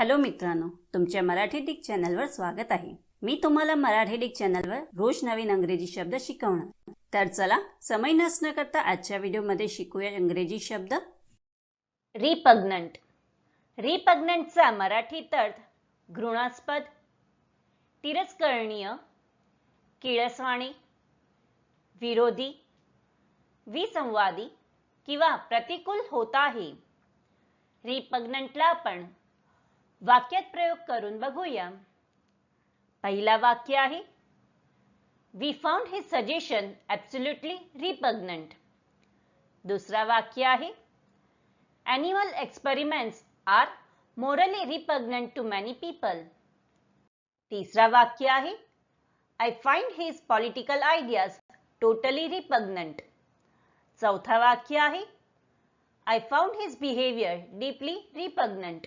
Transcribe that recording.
Hello मित्रांनो तुमच्या Marathi Dick चॅनलवर स्वागत आहे. मी तुम्हाला मराठी डिक चॅनलवर रोज नवीन अंग्रेजी शब्द शिकवणार. तर चला समय नसणं करता आजच्या व्हिडिओमध्ये शिकूया इंग्रजी शब्द. रिपग्नंट रिपग्नंटचा मराठीत अर्थ घृणास्पद तिरस्करणीय किळसवाणी विरोधी विसंवादी किंवा प्रतिकूल होत आहे. रिपग्नंटला आपण वाक्यात प्रयोग करून बघूया पहिला वाक्य आहे we found the suggestion absolutely repugnant दुसरा वाक्य आहे animal experiments are morally repugnant to many people तिसरा वाक्य आहे I find his political ideas totally repugnant चौथा वाक्य आहे I found his behaviour deeply repugnant